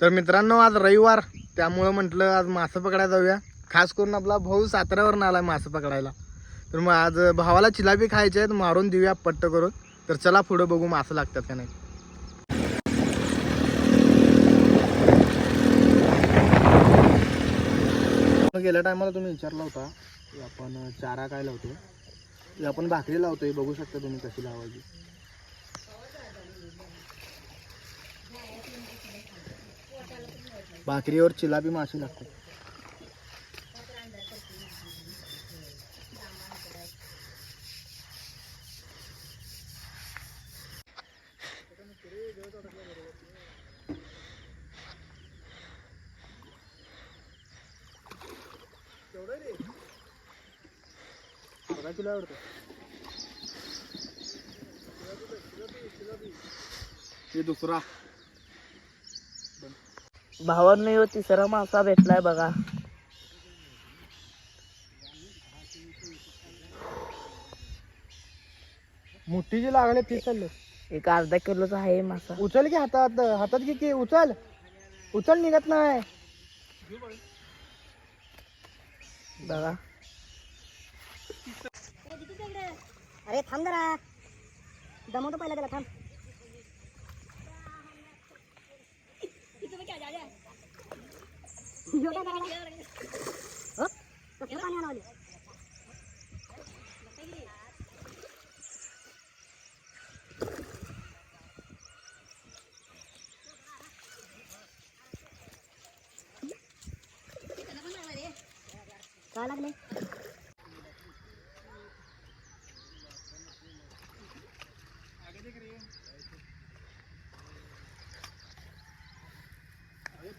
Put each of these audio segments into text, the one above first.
तर मित्रांनो आज रविवार. त्यामुळं म्हटलं आज मासं पकडायला जाऊया. खास करून आपला भाऊ साताऱ्यावरून आला मासं पकडायला. तर मग आज भावाला चिलाबी खायचे आहेत मारून देऊया पट्ट करून. तर चला पुढं बघू मासं लागतात का नाही. गेल्या टायमाला तुम्ही विचारला होता की आपण चारा काय लावतो आपण भाकरी लावतोय बघू शकता तुम्ही कशी लावायची. भाकरीवर चिलापी माशी लागते अर्धा किलो आवडतो. हे दुसरा भावांनी ह्यो तिसरा मासा भेटलाय बघा. मोठी जी लागले ती चालले. एक अर्धा किलोचा आहे मासा. उचल की हातात हातात घे की उचल. उचल निघत नाही. बघा. अरे थांब जरा. दमवतो पहिला त्याला थांब. Kalau nih.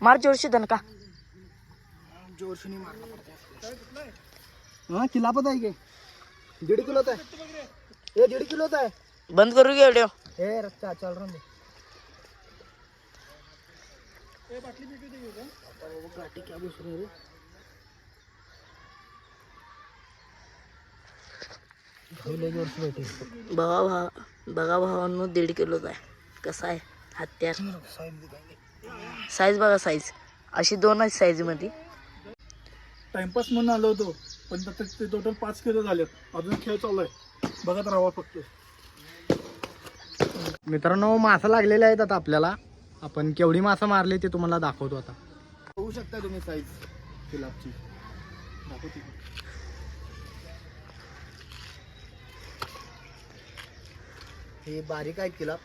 मार ज़ोर से दनका ज़ोर से नहीं मारना पड़ता हाँ। किला पता है डेढ़ किलो था ये डेढ़ किलो तो था तो बंद करोगे वीडियो? ए रखता चल रहा है ए बाटली पीटी दे दे पापा वो गाटी क्या बोल रहे हो बघा भावा बघा भावांनो दीड किलोचा आहे कसा आहे हत्यार साईज बघा साईज अशी दोन आहेत साईजमध्ये. टाइमपास म्हणून आलो होतो पण ते टोटल पाच किलो झालेत. अजून खेळ चालू आहे. बघत राहावा फक्त. मित्रांनो मासा लागलेले आहेत आता आपल्याला. आपण केवढी मासा मारली ते तुम्हाला दाखवतो आता. बघू शकता तुम्ही साईज किलापची दाखवते. हे बारीक आहेत किलाप